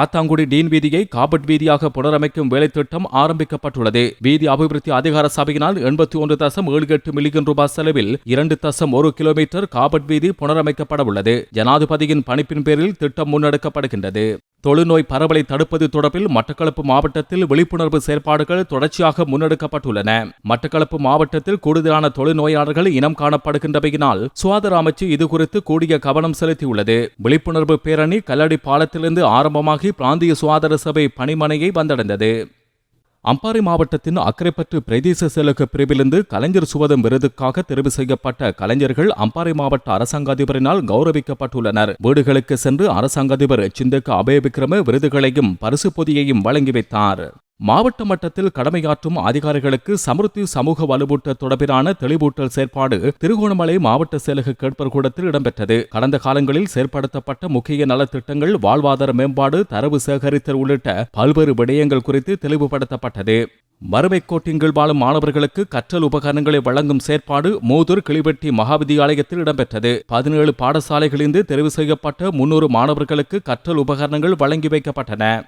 Kattankudy dean வீதியை Corbett வீதியாக புனரமைக்கும் வேலை திட்டம் ஆரம்பிக்கப்பட்டுள்ளது. வீதி அபிவிருத்தி அதிகார சபையினால் எண்பத்தி ஒன்று தசம் ஏழு எட்டு மில்லியன் ரூபாய் செலவில் இரண்டு தசம் ஒரு கிலோமீட்டர் காபட் வீதி புனரமைக்கப்பட உள்ளது ஜனாதிபதியின் பணிப்பின் பேரில் திட்டம் முன்னெடுக்கப்படுகின்றது. தொழுநோய் பரவலை தடுப்பது தொடர்பில் மட்டக்களப்பு மாவட்டத்தில் விழிப்புணர்வு செயற்பாடுகள் தொடர்ச்சியாக முன்னெடுக்கப்பட்டுள்ளன. மட்டக்களப்பு மாவட்டத்தில் கூடுதலான தொழுநோயாளர்கள் இனம் காணப்படுகின்றவையினால் சுகாதார அமைச்சு இதுகுறித்து கூடிய கவனம் செலுத்தியுள்ளது. விழிப்புணர்வு பேரணி கல்லடி பாலத்திலிருந்து ஆரம்பமாகி பிராந்திய சுகாதார சபை பணிமனையை வந்தடைந்தது. அம்பாறை மாவட்டத்தின் அக்கரைப்பற்று பிரதேச செயலக பிரிவிலிருந்து கலைஞர் சுவதம் விருதுக்காக தெரிவு செய்யப்பட்ட கலைஞர்கள் அம்பாறை மாவட்ட அரசாங்க அதிபரினால் கௌரவிக்கப்பட்டுள்ளனர். வீடுகளுக்கு சென்று அரசாங்க அதிபர் சிந்தக்க அபயவிக்ரம விருதுகளையும் பரிசு பொதியையும் வழங்கி வைத்தார். மாவட்ட மட்டத்தில் கடமையாற்றும் அதிகாரிகளுக்கு சமிருத்தி சமூக வலுவூட்ட தொடர்பிலான தெளிவூட்டல் செயற்பாடு திருகோணமலை மாவட்ட செயலக கேட்பர் கூடத்தில் இடம்பெற்றது. கடந்த காலங்களில் செயற்படுத்தப்பட்ட முக்கிய நலத்திட்டங்கள் வாழ்வாதார மேம்பாடு தரவு சேகரித்தல் உள்ளிட்ட பல்வேறு விடயங்கள் குறித்து தெளிவுபடுத்தப்பட்டது. வறுமை கோட்டின் வாழும் மாணவர்களுக்கு கற்றல் உபகரணங்களை வழங்கும் செயற்பாடு மூதூர் கிளிவெட்டி மகாவித்தியாலயத்தில் இடம்பெற்றது. பதினேழு பாடசாலைகளிலிருந்து தெரிவு செய்யப்பட்ட முன்னூறு மாணவர்களுக்கு கற்றல் உபகரணங்கள் வழங்கி வைக்கப்பட்டன.